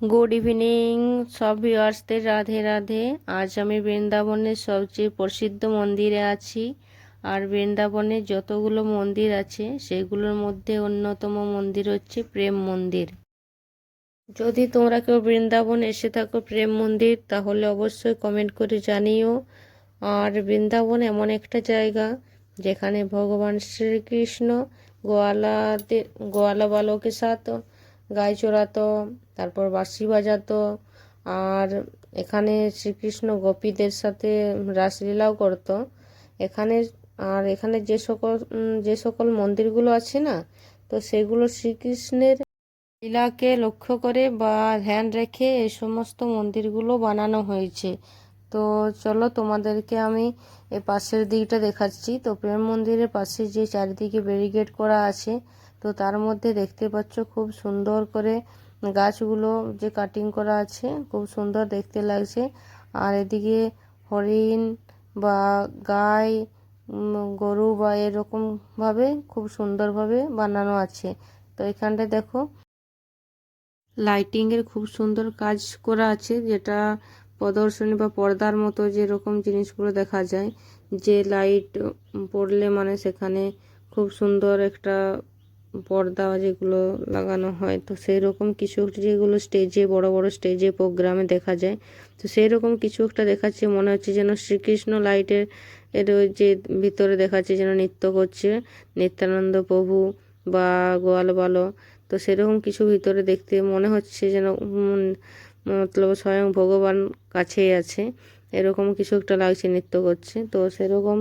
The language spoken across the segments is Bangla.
গুড ইভিনিং সব ভিউয়ার্সদের রাধে রাধে। আজ আমি বৃন্দাবনের সবচেয়ে প্রসিদ্ধ মন্দিরে আছি। আর বৃন্দাবনে যতগুলো মন্দির আছে, সেগুলোর মধ্যে অন্যতম মন্দির হচ্ছে প্রেম মন্দির। যদি তোমরা কেউ বৃন্দাবন এসে থাকো প্রেম মন্দির, তাহলে অবশ্যই কমেন্ট করে জানিও। আর বৃন্দাবন এমন একটা জায়গা, যেখানে ভগবান শ্রীকৃষ্ণ গোয়ালাতে গোয়ালা বালকের সাথে গায়ে চড়াতো তারপর বাঁশি বাজাতো, আর এখানে শ্রীকৃষ্ণ গোপীদের সাথে রাসলীলাও করতো। এখানে, আর এখানে যে সকল যে সকল মন্দিরগুলো আছে না, তো সেগুলো শ্রীকৃষ্ণের লীলাকে লক্ষ্য করে বা ধ্যান রেখে এই সমস্ত মন্দিরগুলো বানানো হয়েছে। তো চলো তোমাদেরকে আমি এই পাশের দিকটা দেখাচ্ছি। তো প্রেম মন্দিরের পাশে যে চারিদিকে ব্যারিকেড করা আছে, তো তার মধ্যে দেখতে পাচ্ছ খুব সুন্দর করে গাছগুলো যে কাটিং করা আছে, খুব সুন্দর দেখতে লাগছে। আর এদিকে হরিণ বা গাই গরু বা এরকম ভাবে খুব সুন্দরভাবে বানানো আছে। তো এখানটায় দেখো, লাইটিংয়ের খুব সুন্দর কাজ করা আছে, যেটা প্রদর্শনী বা পর্দার মতো যেরকম জিনিসগুলো দেখা যায়, যে লাইট পড়লে মানে সেখানে খুব সুন্দর একটা পর্দা যেগুলো লাগানো হয়, তো সেই রকম কিছু যেগুলো স্টেজে বড় বড় স্টেজে প্রোগ্রামে দেখা যায়। তো সেই রকম কিছু একটা দেখাচ্ছে, মনে হচ্ছে যেন শ্রীকৃষ্ণ লাইটের এর যে ভিতরে দেখাচ্ছে যেন নৃত্য করছে, নিত্যানন্দ প্রভু বা গোয়াল বালো তো সেরকম কিছু ভিতরে দেখতে মনে হচ্ছে যেন মতলব স্বয়ং ভগবান কাছেই আছে। এরকম কিছু একটা লাগছে, নৃত্য করছে। তো সেরকম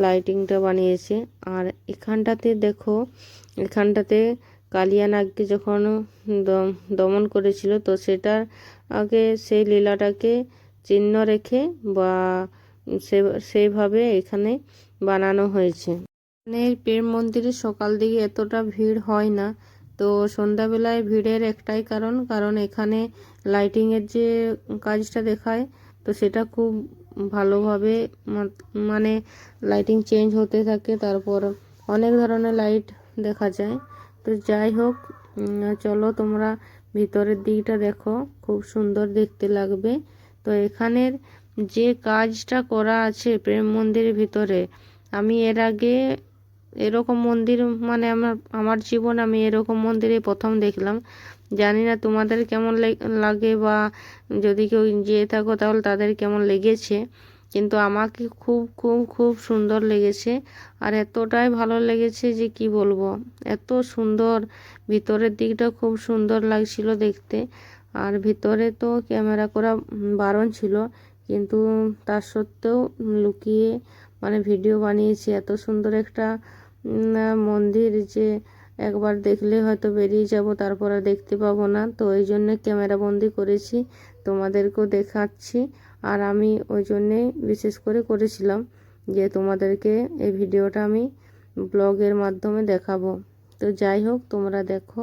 লাইটিংটা বানিয়েছে। আর এখানটাতে দেখো, এখানটাতে কালিয়া নাগকে যখন দম- দমন করেছিল, তো সেটার আগে সেই লীলাটাকে চিহ্ন রেখে বা সে, সেইভাবে এখানে বানানো হয়েছে। এখানে প্রেম মন্দিরে সকাল দিকে এতটা ভিড় হয় না। তো সন্ধ্যাবেলায় ভিড়ের একটাই কারণ কারণ এখানে লাইটিংয়ের যে কাজটা দেখায়, তো সেটা খুব ভালোভাবে মানে লাইটিং চেঞ্জ হতে থাকে, তারপর অনেক ধরনের লাইট দেখা যায়। তো যাই হোক চলো তোমরা ভিতরের দিকটা দেখো, খুব সুন্দর দেখতে লাগবে। তো এখানের যে কাজটা করা আছে প্রেম মন্দিরের ভিতরে, আমি এর আগে এরকম মন্দির মানে আমার আমার জীবন আমি এরকম মন্দিরে প্রথম দেখলাম। জানি না তোমাদের কেমন লাগে বা যদি কেউ যেয়ে থাকো তাহলে তাদের কেমন লেগেছে। কিন্তু আমাকে খুব খুব খুব সুন্দর লেগেছে। আর এতটাই ভালো লেগেছে যে কি বলব? এত সুন্দর। ভিতরের দিকটা খুব সুন্দর লাগছিল দেখতে। আর ভিতরে তো ক্যামেরা করা বারণ ছিল। কিন্তু তার সত্ত্বেও লুকিয়ে মানে ভিডিও বানিয়েছি। এত সুন্দর একটা মন্দির যে একবার দেখলে হয়তো বেরিয়ে যাব, তারপর দেখতে পাবো না। তো ওই জন্য ক্যামেরা বন্দি করেছি, তোমাদেরকেও দেখাচ্ছি। আর আমি ওই জন্যে বিশেষ করে করেছিলাম যে তোমাদেরকে এই ভিডিওটা আমি ব্লগের মাধ্যমে দেখাবো। তো যাই হোক, তোমরা দেখো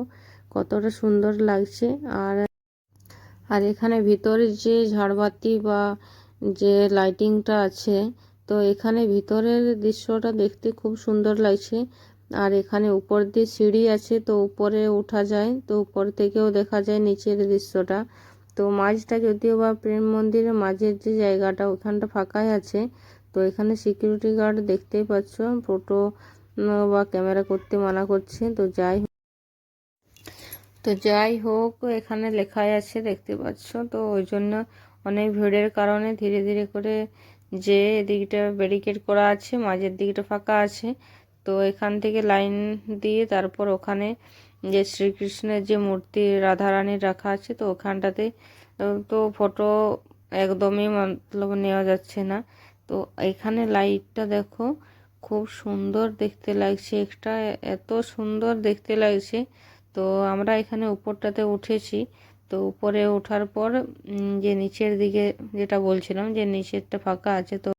কতটা সুন্দর লাগছে। আর আর এখানে ভিতরে যে ঝাড়বাতি বা যে লাইটিংটা আছে তো এখানে ভিতরের দৃশ্যটা দেখতে খুব সুন্দর লাগছে। আর এখানে উপর দিয়ে সিঁড়ি আছে, তো উপরে ওঠা যায়, তো উপর থেকেও দেখা যায় নিচের দৃশ্যটা। তো মাঝটা যদিও বা প্রেম মন্দিরের মাঝের যে জায়গাটা, ওখানটা ফাঁকাই আছে। তো এখানে সিকিউরিটি গার্ড দেখতেই পাচ্ছ ফটো বা ক্যামেরা করতে মানা করছে। তো যাই তো যাই হোক, এখানে লেখাই আছে, দেখতে পাচ্ছ। তো ওই জন্য অনেক ভিড়ের কারণে ধীরে ধীরে করে যে এদিকটা ব্যারিকেড করা আছে, মাঝের দিকটা ফাঁকা আছে, তো এখান থেকে লাইন দিয়ে তারপর ওখানে যে শ্রীকৃষ্ণের যে মূর্তি রাধারানীর রাখা আছে, তো ওখানটাতে, তো ফটো একদমই মতলব নেওয়া যাচ্ছে না। তো এখানে লাইটটা দেখো, খুব সুন্দর দেখতে লাগছে একটা এত সুন্দর দেখতে লাগছে। তো আমরা এখানে উপরটাতে উঠেছি তো উপরে ওঠার পর যে নিচের দিকে যেটা বলছিলাম, যে নিচেরটা ফাঁকা আছে, তো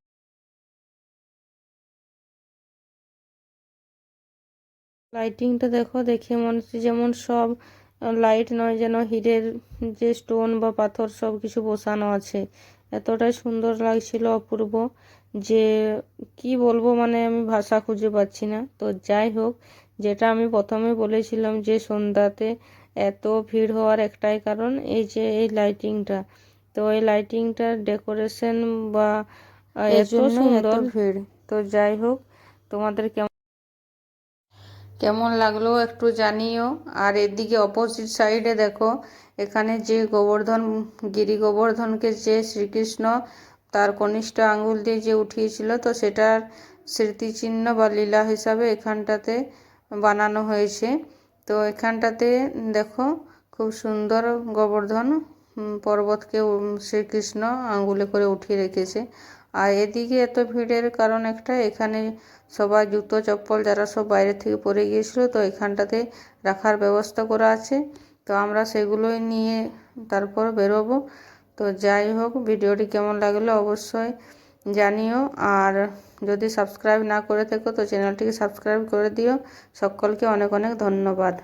লাইটিংটা দেখো, দেখে মনে হচ্ছে যেমন সব লাইট নয় যেন হিরের যে স্টোন বা পাথর সব কিছু বসানো আছে। এতটাই সুন্দর লাগছিল অপূর্ব যে কি বলব মানে আমি ভাষা খুঁজে পাচ্ছি না। তো যাই হোক, যেটা আমি প্রথমে বলেছিলাম যে সন্ধ্যাতে এত ভিড় হওয়ার একটাই কারণ এই যে এই লাইটিংটা তো এই লাইটিংটার ডেকোরেশন বা এত সুন্দর। ভিড়। তো যাই হোক তোমাদের কেমন কেমন লাগল একটু জানিও। আর এদিকে অপোজিট সাইডে দেখো এখানে যে গোবর্ধন গিরি গোবর্ধনকে যে শ্রীকৃষ্ণ তার কনিষ্ঠ আঙ্গুল দিয়ে যে উঠিয়েছিল তো সেটার স্মৃতিচিহ্ন বা লীলা হিসাবে এখানটাতে বানানো হয়েছে। তো এখানটাতে দেখো খুব সুন্দর গোবর্ধন পর্বতকে শ্রীকৃষ্ণ আঙ্গুলে করে উঠিয়ে রেখেছে। আর এদিকে এত ভিড়ের কারণ একটা, এখানে সবাই জুতো, চপ্পল যারা সব বাইরে থেকে পরে গিয়েছিল, তো এখানটাতে রাখার ব্যবস্থা করা আছে। তো আমরা সেগুলোই নিয়ে তারপর বেরোবো। তো যাই হোক, ভিডিওটি কেমন লাগল অবশ্যই জানিও। আর যদি সাবস্ক্রাইব না করে থাকো, তো চ্যানেলটিকে সাবস্ক্রাইব করে দিও। সকলকে অনেক অনেক ধন্যবাদ।